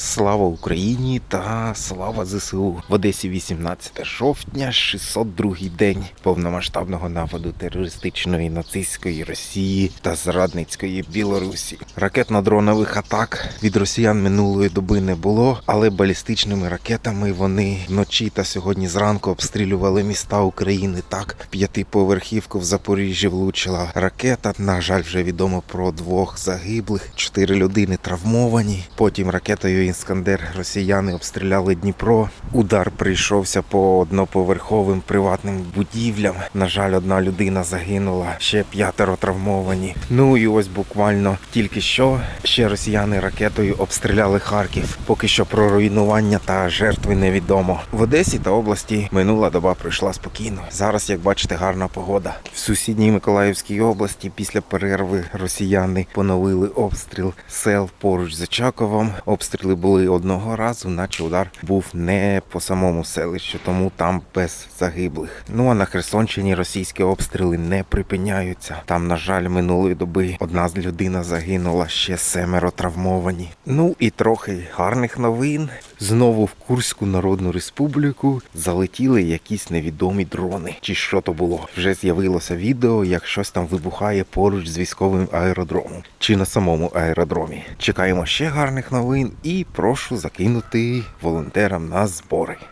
Слава Україні та слава ЗСУ в Одесі 18 жовтня, 602 день повномасштабного нападу терористичної нацистської Росії та зрадницької Білорусі. Ракетно-дронових атак від росіян минулої доби не було, але балістичними ракетами вони вночі та сьогодні зранку обстрілювали міста України. Так, п'ятиповерхівку в Запоріжжі влучила ракета. На жаль, вже відомо про двох загиблих, чотири людини травмовані. Потім ракетою Іскандер росіяни обстріляли Дніпро. Удар прийшовся по одноповерховим приватним будівлям. На жаль, одна людина загинула, ще п'ятеро травмовані. Ну і ось буквально тільки що ще росіяни ракетою обстріляли Харків. Поки що про руйнування та жертви невідомо. В Одесі та області минула доба пройшла спокійно. Зараз, як бачите, гарна погода. В сусідній Миколаївській області після перерви росіяни поновили обстріл сел поруч з Очаковом. Обстріли були одного разу, наче удар був не по самому селищу, тому там без загиблих. Ну а на Херсонщині російські обстріли не припиняються. Там, на жаль, минулої доби одна з людина загинула, ще семеро травмовані. Ну і трохи гарних новин. Знову в Курську Народну Республіку залетіли якісь невідомі дрони. Чи що то було? Вже з'явилося відео, як щось там вибухає поруч з військовим аеродромом чи на самому аеродромі. Чекаємо ще гарних новин і прошу закинути волонтерам на збори.